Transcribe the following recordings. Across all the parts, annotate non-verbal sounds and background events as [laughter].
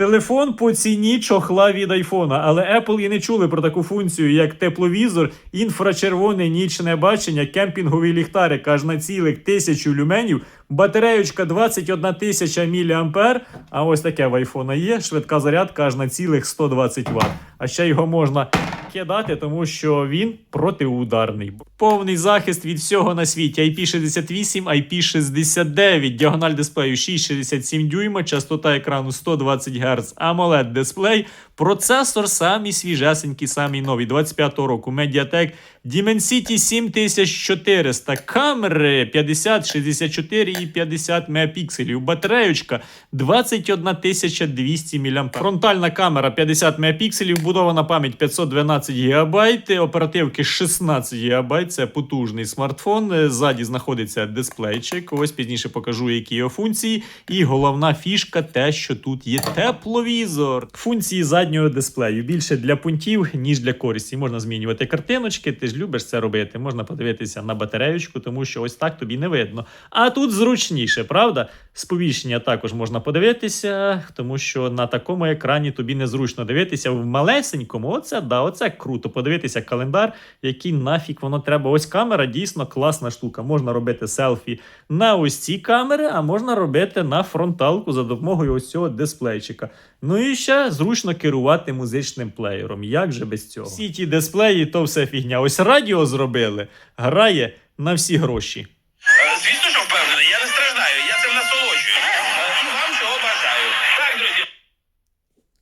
Телефон по ціні чохла від айфона, але Apple і не чули про таку функцію, як тепловізор, інфрачервоне нічне бачення, кемпінговий ліхтарик аж на цілих тисячу люменів, батареючка 21 тисяча мА, а ось таке в айфона є, швидка зарядка аж на цілих 120 Вт. А ще його можна кидати, тому що він протиударний. Повний захист від всього на світі. IP68, IP69, діагональ дисплею 6,67 дюйма, частота екрану 120 Гц, AMOLED дисплей, процесор самі свіжесенький, самі новий, 25-го року, Mediatek Dimensity 7400, камери 50, 64 і 50 мегапікселів, батареючка 21200 мА. Фронтальна камера 50 мегапікселів, вбудована пам'ять 512 ГБ, оперативки 16 ГБ, це потужний смартфон. Е, Ззаді знаходиться дисплейчик. Ось пізніше покажу, які його функції. І головна фішка те, що тут є тепловізор. Функції заднього дисплею більше для пунктів, ніж для користі. Можна змінювати картиночки. Ж любиш це робити. Можна подивитися на батареючку, тому що ось так тобі не видно. А тут зручніше, правда? Сповіщення також можна подивитися, тому що на такому екрані тобі незручно дивитися в малесенькому. Оце да, оце круто. Подивитися календар, який нафіг воно треба. Ось камера дійсно класна штука. Можна робити селфі на ось ці камери, а можна робити на фронталку за допомогою ось цього дисплейчика. Ну і ще зручно керувати музичним плеєром. Як же без цього? Всі ті дисплеї, то все фігня. Ось радіо зробили, грає на всі гроші. Е, Звісно, що впевнений, я не страждаю, я цим насолоджуюсь. Е, І вам чого бажаю. Так, друзі.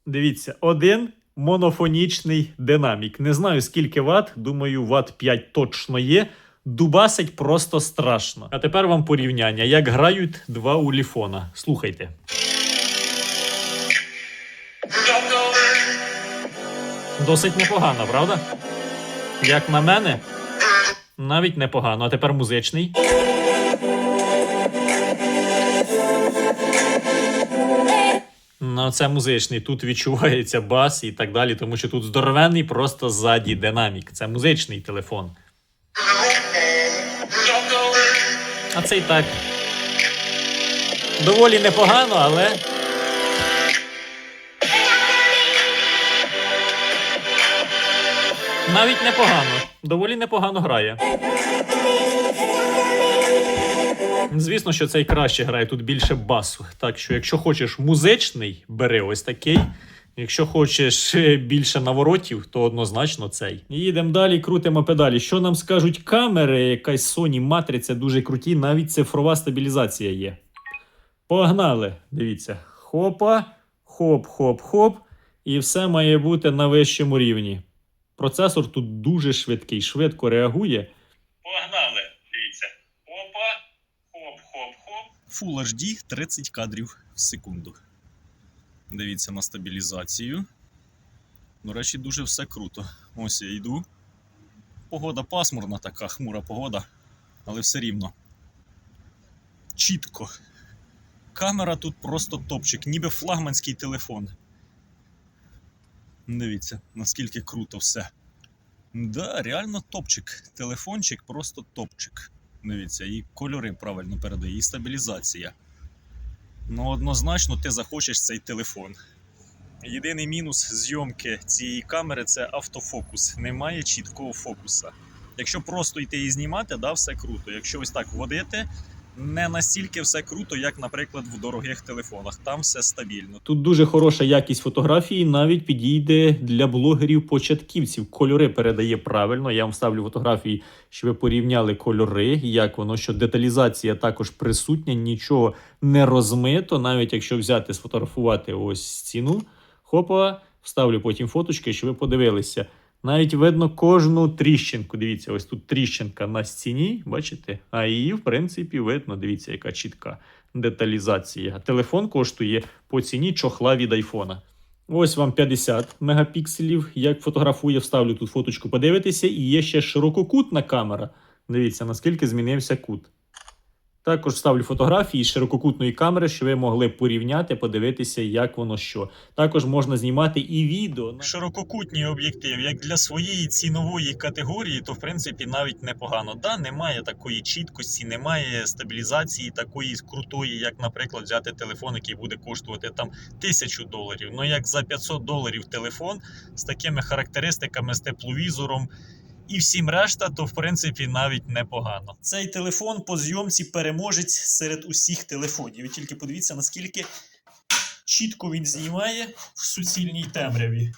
Дивіться, один монофонічний динамік. Не знаю скільки ват, думаю, ват 5 точно є. Дубасить просто страшно. А тепер вам порівняння, як грають два уліфона. Слухайте. Досить непогано, правда? Як на мене, навіть непогано. А тепер музичний. Ну, це музичний. Тут відчувається бас і так далі, тому що тут здоровенний просто ззаді динамік. Це музичний телефон. А цей так. Доволі непогано, але. Навіть непогано. Доволі непогано грає. Звісно, що цей краще грає, тут більше басу. Так що, якщо хочеш музичний, бери ось такий. Якщо хочеш е, більше наворотів, то однозначно цей. Їдемо далі, крутимо педалі. Що нам скажуть камери? Якась Sony матриця дуже круті, навіть цифрова стабілізація є. Погнали! Дивіться. Хопа, хоп, хоп, хоп. І все має бути на вищому рівні. Процесор тут дуже швидкий, швидко реагує. Погнали. Дивіться. Опа, хоп-хоп-хоп. Full HD 30 кадрів в секунду. Дивіться на стабілізацію. До речі, дуже все круто. Ось я йду. Погода пасмурна, така хмура погода, але все рівно. Чітко. Камера тут просто топчик, ніби флагманський телефон. Дивіться, наскільки круто все. Да, реально топчик. Телефончик просто топчик. Дивіться, і кольори правильно передає, і стабілізація. Ну, однозначно, ти захочеш цей телефон. Єдиний мінус зйомки цієї камери це автофокус. Немає чіткого фокуса. Якщо просто йти і знімати, да, все круто. Якщо ось так водити, не настільки все круто, як, наприклад, в дорогих телефонах. Там все стабільно. Тут дуже хороша якість фотографії, навіть підійде для блогерів-початківців. Кольори передає правильно. Я вам ставлю фотографії, щоб ви порівняли кольори, як воно, що деталізація також присутня, нічого не розмито. Навіть якщо взяти, сфотографувати ось стіну, хопа, вставлю потім фоточки, щоб ви подивилися. Навіть видно кожну тріщинку. Дивіться, ось тут тріщинка на стіні, бачите? А її, в принципі, видно. Дивіться, яка чітка деталізація. Телефон коштує по ціні чохла від айфона. Ось вам 50 мегапікселів. Як фотографує, вставлю тут фоточку, подивитися. І є ще ширококутна камера. Дивіться, наскільки змінився кут. Також ставлю фотографії з ширококутної камери, щоб ви могли порівняти, подивитися, як воно що. Також можна знімати і відео. Ширококутній об'єктив, як для своєї цінової категорії, то в принципі навіть непогано. Да, немає такої чіткості, немає стабілізації такої крутої, як, наприклад, взяти телефон, який буде коштувати там тисячу доларів. Ну як за 500 доларів телефон з такими характеристиками, з тепловізором. І всім решта, то в принципі навіть непогано. Цей телефон по зйомці переможець серед усіх телефонів. Ви тільки подивіться, наскільки чітко він знімає в суцільній темряві.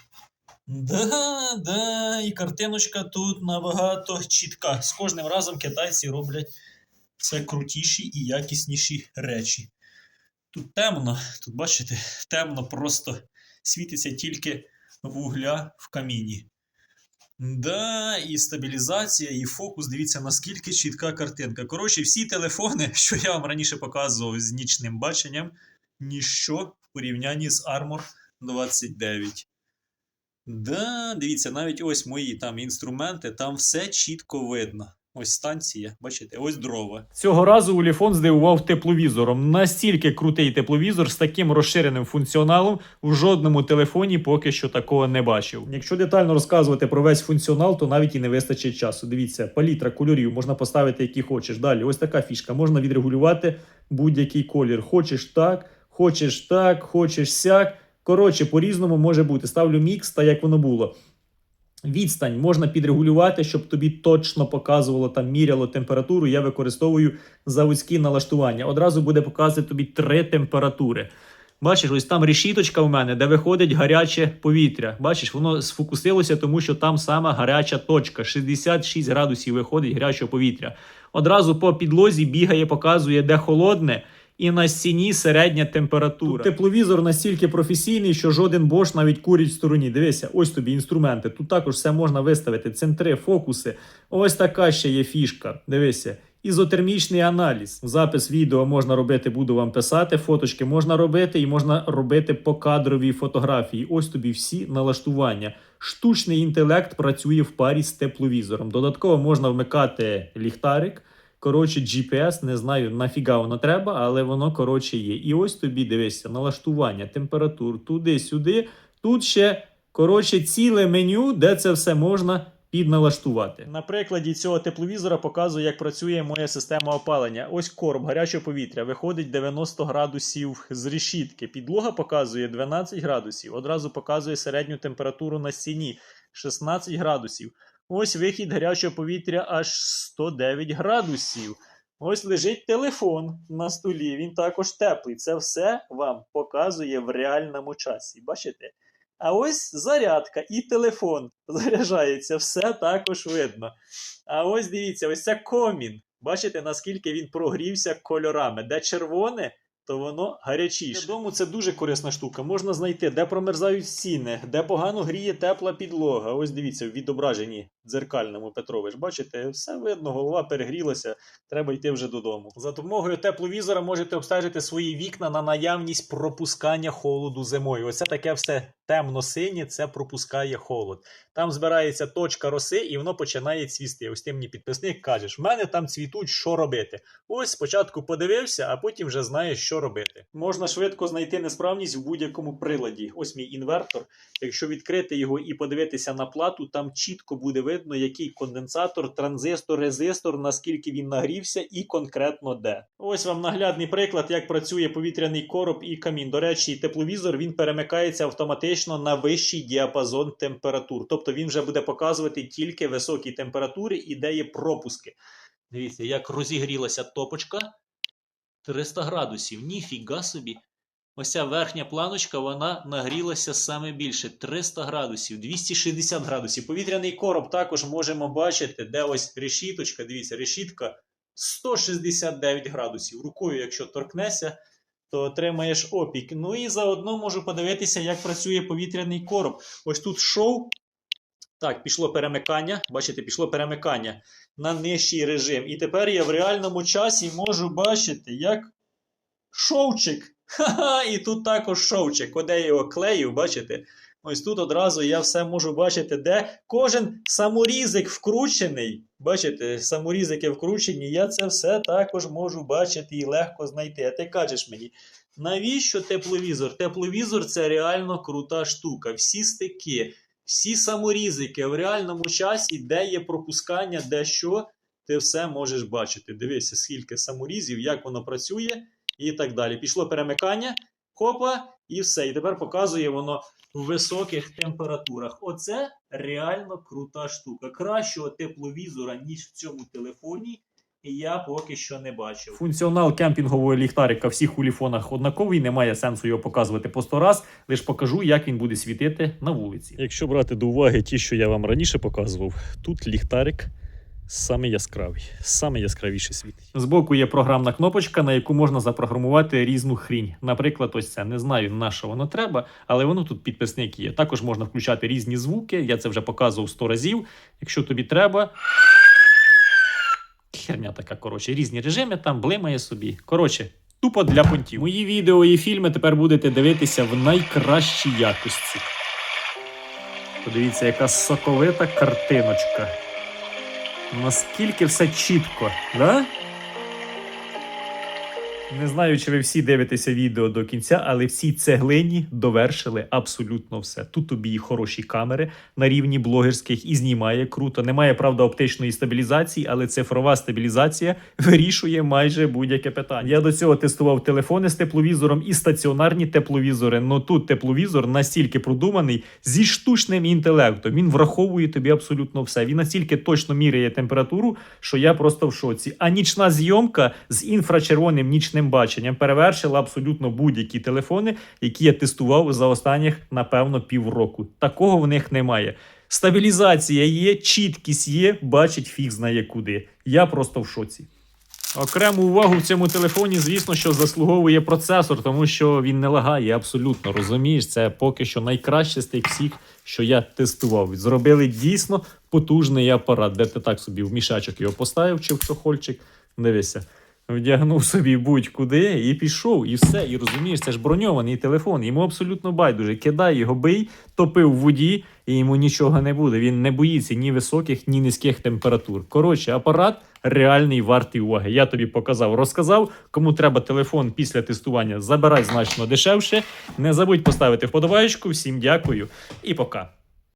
Да, да, і картиночка тут набагато чітка. З кожним разом китайці роблять все крутіші і якісніші речі. Тут темно, тут бачите, темно просто світиться тільки вугля в каміні. Да, і стабілізація, і фокус. Дивіться, наскільки чітка картинка. Коротше, всі телефони, [laughs] що я вам раніше показував з нічним баченням, ніщо в порівнянні з Armor 29. Да, дивіться, навіть ось мої там інструменти, там все чітко видно. Ось станція, бачите, ось дрова. Цього разу Уліфон здивував тепловізором. Настільки крутий тепловізор з таким розширеним функціоналом в жодному телефоні поки що такого не бачив. Якщо детально розказувати про весь функціонал, то навіть і не вистачить часу. Дивіться, палітра кольорів можна поставити, які хочеш. Далі, ось така фішка. Можна відрегулювати будь-який колір. Хочеш так, хочеш так, хочеш сяк. Коротше, по-різному може бути. Ставлю мікс, та як воно було. Відстань можна підрегулювати, щоб тобі точно показувало там міряло температуру. Я використовую заводські налаштування. Одразу буде показувати тобі три температури. Бачиш, ось там решіточка у мене, де виходить гаряче повітря. Бачиш, воно сфокусилося, тому що там сама гаряча точка. 66 градусів виходить гарячого повітря. Одразу по підлозі бігає, показує, де холодне, і на стіні середня температура. Тут тепловізор настільки професійний, що жоден бош навіть курить в стороні. Дивися, ось тобі інструменти. Тут також все можна виставити. Центри, фокуси. Ось така ще є фішка. Дивися. Ізотермічний аналіз. Запис відео можна робити, буду вам писати. Фоточки можна робити і можна робити покадрові фотографії. Ось тобі всі налаштування. Штучний інтелект працює в парі з тепловізором. Додатково можна вмикати ліхтарик. Коротше, GPS, не знаю нафіга воно треба, але воно коротше є. І ось тобі дивися, налаштування, температур, туди-сюди. Тут ще коротше ціле меню, де це все можна підналаштувати. На прикладі цього тепловізора показую, як працює моя система опалення. Ось короб гарячого повітря. Виходить 90 градусів з решітки. Підлога показує 12 градусів. Одразу показує середню температуру на стіні 16 градусів. Ось вихід гарячого повітря аж 109 градусів. Ось лежить телефон на столі, він також теплий. Це все вам показує в реальному часі. Бачите? А ось зарядка і телефон заряджається, все також видно. А ось дивіться, ось це комін. Бачите, наскільки він прогрівся кольорами. Де червоне, то воно гарячіше. Дому це дуже корисна штука. Можна знайти, де промерзають стіни, де погано гріє тепла підлога. Ось дивіться, в відображенні дзеркальному Петрович. Бачите, все видно, голова перегрілася, треба йти вже додому. За допомогою тепловізора можете обстежити свої вікна на наявність пропускання холоду зимою. Оце таке все темно-синє, це пропускає холод. Там збирається точка роси, і воно починає цвісти. Ось ти мені підписник кажеш, в мене там цвітуть, що робити. Ось спочатку подивився, а потім вже знаєш, що робити. Можна швидко знайти несправність в будь-якому приладі. Ось мій інвертор. Якщо відкрити його і подивитися на плату, там чітко буде видно, який конденсатор, транзистор, резистор, наскільки він нагрівся, і конкретно де. Ось вам наглядний приклад, як працює повітряний короб і камін. До речі, тепловізор він перемикається автоматично на вищий діапазон температур. Тобто він вже буде показувати тільки високі температури і де є пропуски. Дивіться, як розігрілася топочка. 300 градусів. Ніфіга собі. Ось ця верхня планочка, вона нагрілася саме більше 300 градусів, 260 градусів. Повітряний короб також можемо бачити, де ось решіточка. Дивіться, решітка 169 градусів. Рукою, якщо торкнешся, то отримаєш опік. Ну і заодно можу подивитися, як працює повітряний короб. Ось тут шов. Так, пішло перемикання. Бачите, пішло перемикання на нижчий режим. І тепер я в реальному часі можу бачити, як шовчик. Ха-ха, і тут також шовчик. Оде я його клеїв, бачите? Ось тут одразу я все можу бачити, де кожен саморізик вкручений. Бачите, саморізики вкручені, я це все також можу бачити і легко знайти. А ти кажеш мені, навіщо тепловізор? Тепловізор це реально крута штука. Всі стики, всі саморізики в реальному часі, де є пропускання, де що, ти все можеш бачити. Дивися, скільки саморізів, як воно працює і так далі. Пішло перемикання, хопа, і все. І тепер показує воно в високих температурах. Оце реально крута штука. Кращого тепловізора, ніж в цьому телефоні, я поки що не бачив. Функціонал кемпінгового ліхтарика в всіх уліфонах однаковий, немає сенсу його показувати по сто раз, лише покажу, як він буде світити на вулиці. Якщо брати до уваги ті, що я вам раніше показував, тут ліхтарик саме яскравий, саме яскравіший світить. Збоку є програмна кнопочка, на яку можна запрограмувати різну хрінь. Наприклад, ось це не знаю на що воно треба, але воно тут підписник є. Також можна включати різні звуки. Я це вже показував 100 разів. Якщо тобі треба. Херня така, коротше, різні режими там блимає собі. Коротше, тупо для понтів. Мої відео і фільми тепер будете дивитися в найкращій якості. Подивіться, яка соковита картиночка. Наскільки все чітко, да? Не знаю, чи ви всі дивитеся відео до кінця, але всі цеглині довершили абсолютно все. Тут тобі і хороші камери на рівні блогерських і знімає круто. Немає, правда, оптичної стабілізації, але цифрова стабілізація [laughs] вирішує майже будь-яке питання. Я до цього тестував телефони з тепловізором і стаціонарні тепловізори. Ну тут тепловізор настільки продуманий зі штучним інтелектом. Він враховує тобі абсолютно все. Він настільки точно міряє температуру, що я просто в шоці. А нічна зйомка з інфрачервоним нічним баченням перевершила абсолютно будь-які телефони, які я тестував за останніх, напевно, півроку. Такого в них немає. Стабілізація є, чіткість є, бачить фіг знає куди. Я просто в шоці. Окрему увагу в цьому телефоні, звісно, що заслуговує процесор, тому що він не лагає абсолютно. Розумієш, це поки що найкраще з тих всіх, що я тестував. Зробили дійсно потужний апарат, де ти так собі в мішачок його поставив чи в чохольчик. Дивися. Вдягнув собі будь-куди і пішов, і все. І розумієш, це ж броньований телефон. Йому абсолютно байдуже. Кидай його, бий, топи в воді, і йому нічого не буде. Він не боїться ні високих, ні низьких температур. Коротше, апарат реальний вартий уваги. Я тобі показав, розказав. Кому треба телефон після тестування, забирай значно дешевше. Не забудь поставити вподобаєчку. Всім дякую і пока.